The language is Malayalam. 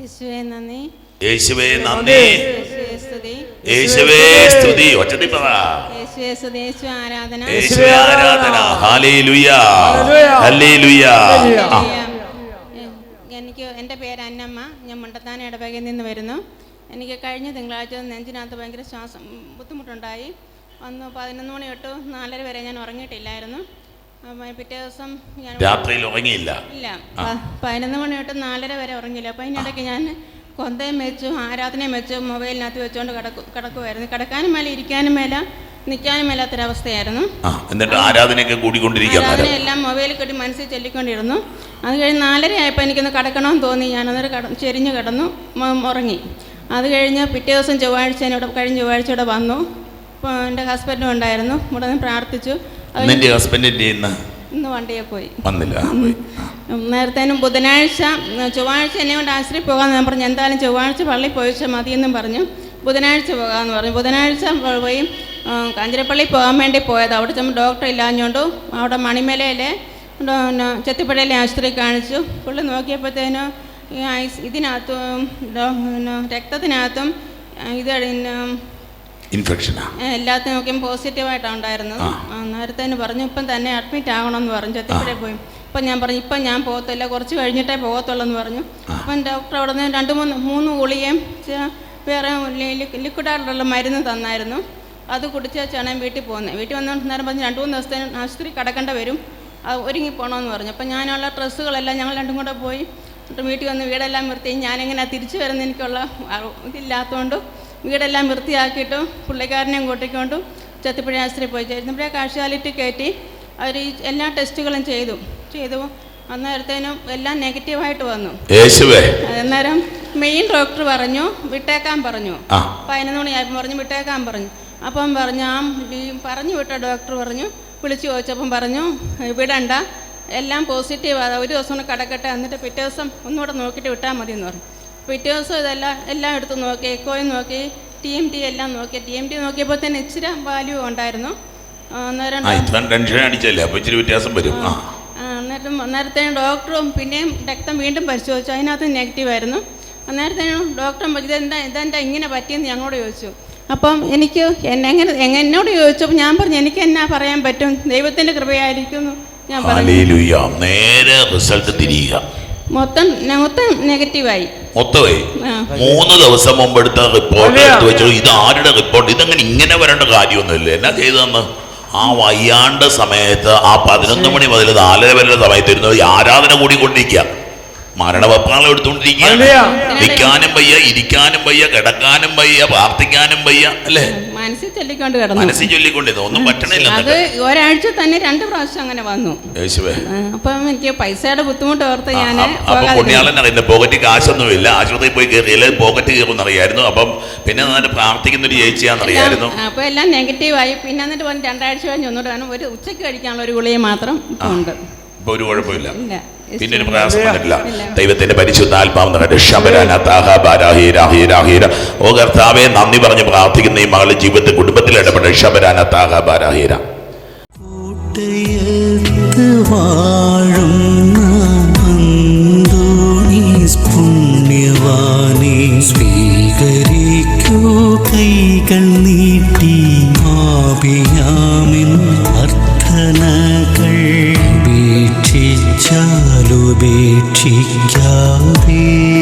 യേശുവേ നന്ദി. യേശുവേ സ്തുതി. യേശുവേ സ്തുതി. ഒച്ചത്തി യേശുവേ സ്തുതി. യേശു ആരാധന. യേശുവേ ആരാധന. ഹല്ലേലൂയ. ഹല്ലേലൂയ. ആ എ- എനിക്ക് എന്റെ പേര് അന്നമ്മ. ഞാൻ മുണ്ടത്താന ഇടവകയിൽ നിന്ന് വരുന്നു. എനിക്ക് കഴിഞ്ഞ തിങ്കളാഴ്ച നെഞ്ചിനകത്ത് ഭയങ്കര ശ്വാസം ബുദ്ധിമുട്ടുണ്ടായി. അന്ന് പതിനൊന്ന് മണി തൊട്ട് നാലര വരെ ഞാൻ ഉറങ്ങിയിട്ടില്ലായിരുന്നു. പിറ്റേ ദിവസം ഞാൻ രാത്രിയിൽ ഉറങ്ങിയില്ല. ഇല്ല. പതിനൊന്ന് മണി തൊട്ട് നാലര വരെ ഉറങ്ങിയില്ല. അപ്പം അതിനിടയ്ക്ക് ഞാൻ കൊന്തയും വെച്ചു ആരാധനയും വെച്ചു മൊബൈലിനകത്ത് വെച്ചുകൊണ്ട് കിടക്കും കിടക്കുമായിരുന്നു കിടക്കാനും മേലെ ഇരിക്കാനും മേല നിൽക്കാനും മേലാത്തൊരവസ്ഥയായിരുന്നു. എന്നിട്ട് ആരാധനയൊക്കെ കൂടിക്കൊണ്ടിരിക്കാൻ എല്ലാം മൊബൈലിൽ കെട്ടി മനസ്സിൽ ചൊല്ലിക്കൊണ്ടിരുന്നു. അത് കഴിഞ്ഞ് നാലര ആയപ്പോൾ എനിക്കൊന്ന് കിടക്കണമെന്ന് തോന്നി. ഞാൻ അന്നേരം കട ചെരിഞ്ഞ് കിടന്നു ഉറങ്ങി. അത് കഴിഞ്ഞ് പിറ്റേ ദിവസം ചൊവ്വാഴ്ച ഇവിടെ കഴിഞ്ഞ ചൊവ്വാഴ്ച ഇവിടെ വന്നു. അപ്പോൾ എന്റെ ഹസ്ബൻഡും ഉണ്ടായിരുന്നു. ഇവിടെ നിന്ന് പ്രാർത്ഥിച്ചു. നിന്റെ ഹസ്ബൻഡിന്റെ ഇന്ന്? ഇന്ന് വണ്ടിയെ പോയി. വന്നില്ല. നേരത്തേനും ബുധനാഴ്ച ചൊവ്വാഴ്ച എന്നെ കൊണ്ട് ആശ്രയി പോകാമെന്ന് ഞാൻ പറഞ്ഞു. എന്തായാലും ചൊവ്വാഴ്ച പള്ളി പോയിച്ചാൽ മതിയെന്നും പറഞ്ഞു. ബുധനാഴ്ച പോകാമെന്ന് പറഞ്ഞു. ബുധനാഴ്ച പോയി കാഞ്ചിരപ്പള്ളി കാഞ്ഞിരപ്പള്ളി പോകാൻ വേണ്ടി പോയത്. അവിടെ ചെന്ന് ഡോക്ടർ ഇല്ലാഞ്ഞുകൊണ്ട് അവിടെ മണിമലയിലെ ചെത്തിപ്പടയിലെ ആശുപത്രി കാണിച്ചു. പുള്ളി നോക്കിയപ്പോഴത്തേനും ഇതിനകത്തും രക്തത്തിനകത്തും ഇത് പിന്നെ ഇൻഫെക്ഷനാ എല്ലാത്തിനും നോക്കിയും പോസിറ്റീവായിട്ടാണ് ഉണ്ടായിരുന്നത്. നേരത്തേന് പറഞ്ഞു ഇപ്പം തന്നെ അഡ്മിറ്റ് ആകണമെന്ന് പറഞ്ഞു. ചത്തിപ്പുഴ പോയി. ഇപ്പം ഞാൻ പറഞ്ഞു ഇപ്പം ഞാൻ പോകത്തില്ല. കുറച്ച് കഴിഞ്ഞിട്ടേ പോകത്തുള്ളൂ എന്ന് പറഞ്ഞു അപ്പം ഡോക്ടർ അവിടെ നിന്ന് രണ്ട് മൂന്ന് മൂന്ന് ഗുളികയും വേറെ ലിക്വിഡായിട്ടുള്ള മരുന്ന് തന്നായിരുന്നു. അത് കുടിച്ചാണ് വെച്ചാണ് ഞാൻ വീട്ടിൽ പോകുന്നത്. വീട്ടിൽ വന്നുകൊണ്ട് നേരം പറഞ്ഞ് രണ്ട് മൂന്ന് ദിവസത്തിന് ആശുപത്രി കിടക്കേണ്ട വരും. അത് ഒരുങ്ങി പോകണമെന്ന് പറഞ്ഞു. അപ്പം ഞാനുള്ള ഡ്രസ്സുകളെല്ലാം ഞങ്ങൾ രണ്ടും കൂടെ പോയി. എന്നിട്ട് വീട്ടിൽ വന്ന് വീടെല്ലാം വൃത്തി ഞാനെങ്ങനെ തിരിച്ചു വരുന്ന എനിക്കുള്ള ഇതില്ലാത്തതുകൊണ്ട് വീടെല്ലാം വൃത്തിയാക്കിയിട്ടും പുള്ളിക്കാരനെയും കൂട്ടിക്കൊണ്ടും ചത്തിപ്പുഴ ആശുപത്രി പോയി ചെറുപ്പുഴ കാഷ്വാലിറ്റി കയറ്റി അവർ ഈ എല്ലാ ടെസ്റ്റുകളും ചെയ്തു. ചെയ്തു. അന്നേരത്തേനും എല്ലാം നെഗറ്റീവായിട്ട് വന്നു. അന്നേരം മെയിൻ ഡോക്ടർ പറഞ്ഞു വിട്ടേക്കാൻ പറഞ്ഞു. പതിനൊന്ന് മണിയായപ്പോൾ പറഞ്ഞു വിട്ടേക്കാൻ പറഞ്ഞു. അപ്പം പറഞ്ഞു ആ പറഞ്ഞു വിട്ട ഡോക്ടർ പറഞ്ഞു വിളിച്ചു ചോദിച്ചപ്പം പറഞ്ഞു വിടണ്ട എല്ലാം പോസിറ്റീവ് ആ ഒരു ദിവസം കൂടെ കടക്കട്ടെ എന്നിട്ട് പിറ്റേ ദിവസം ഒന്നുകൂടെ നോക്കിയിട്ട് വിട്ടാൽ മതി എന്ന് പറഞ്ഞു. പിറ്റേ ദിവസം ഇതെല്ലാം എല്ലാം എടുത്ത് നോക്കി എക്കോയും നോക്കി ടി എം ടി എല്ലാം നോക്കി. ടി എം ടി നോക്കിയപ്പോൾ തന്നെ ഇച്ചിരി വാല്യൂ ഉണ്ടായിരുന്നു. നേരത്തെ ടെൻഷൻ അടിച്ചല്ലേ? അപ്പോൾ ഇച്ചിരി വ്യത്യാസം വരും. അന്നേരം ആ, ഡോക്ടറും പിന്നെയും രക്തം വീണ്ടും പരിശോധിച്ചു. അതിനകത്ത് നെഗറ്റീവ് ആയിരുന്നു. അന്നേരത്തെ ഡോക്ടറും ഇതെന്താ ഇതെന്താ ഇങ്ങനെ പറ്റിയെന്ന് ഞങ്ങളോട് ചോദിച്ചു. അപ്പം എനിക്ക് എന്നെ എങ്ങനെ എന്നോട് ചോദിച്ചപ്പോൾ ഞാൻ പറഞ്ഞു എനിക്ക് എന്നാ പറയാൻ പറ്റും? ദൈവത്തിന്റെ കൃപയായിരിക്കുന്നു ഞാൻ പറഞ്ഞു. നേരെ റിസൾട്ട് തിരിയുക. മൊത്തം മൊത്തം നെഗറ്റീവായി മൊത്തമായി? മൂന്ന് ദിവസം മുമ്പ് എടുത്ത റിപ്പോർട്ട് എടുത്ത് വെച്ചു ഇത് ആരുടെ റിപ്പോർട്ട് ഇതങ്ങനെ ഇങ്ങനെ വരേണ്ട കാര്യമൊന്നുമില്ല. എന്നാ ചെയ്തതെന്ന്? ആ വയ്യാണ്ട സമയത്ത് ആ പതിനൊന്ന് മണി മുതൽ നാലര വരെ സമയത്ത് ഇരുന്ന് ആരാധന കൂടിക്കൊണ്ടിരിക്കുക. മരണവപ്പാളം എടുത്തുകൊണ്ടിരിക്കുകയാണ്. ഹല്ലേലൂയ. നിൽക്കാനും വയ്യ ഇരിക്കാനും വയ്യ കിടക്കാനും വയ്യ പ്രാർത്ഥിക്കാനും വയ്യ അല്ലേ? മനസ്സിൽ ചൊല്ലിക്കൊണ്ട് കിടന്നു. മനസ്സിൽ ഒന്നും പറ്റണില്ല അത് ഒരാഴ്ച തന്നെ രണ്ട് പ്രാവശ്യം അങ്ങനെ വന്നു. അപ്പം എനിക്ക് പൈസയുടെ ബുദ്ധിമുട്ട് ഓർത്ത് ഞാൻ അപ്പൊ പുണ്യാളൻ അറിയുന്നത് പോക്കറ്റ് കാശൊന്നുമില്ല. ആശുപത്രിയിൽ പോയി കയറിയില്ല പോക്കറ്റ് കയറുമെന്ന് അറിയായിരുന്നു അപ്പം പിന്നെ നന്നായിട്ട് പ്രാർത്ഥിക്കുന്ന ഒരു ചേച്ചിയാണെന്നറിയായിരുന്നു. അപ്പൊ എല്ലാം നെഗറ്റീവായി പിന്നെ എന്നിട്ട് പറഞ്ഞ് രണ്ടാഴ്ച കഴിഞ്ഞ് ഒന്നുകൂടെ ഒരു ഉച്ചയ്ക്ക് കഴിക്കാനുള്ള ഒരു ഗുളിക മാത്രം ഉണ്ട്. ഇപ്പൊ ഒരു കുഴപ്പമില്ല. ഇല്ല പിന്നെ ഒരു പ്രയാസം വന്നിട്ടില്ല. ഇല്ല. ദൈവത്തിന്റെ പരിശുദ്ധാത്മാവ് ഓ കർത്താവെ നന്ദി പറഞ്ഞ് പ്രാർത്ഥിക്കുന്ന ഈ മകളുടെ ജീവിതത്തിൽ കുടുംബത്തിൽ ഇടപെട്ട ഷബരാന താഹ ബാരാഹീര സ്വീകരിക്കൂ. കൈകൾ നീട്ടി ആപിയാമിൻ അർത്ഥനകൾ ഉപേക്ഷിച്ചാലുപേക്ഷിക്കാതെ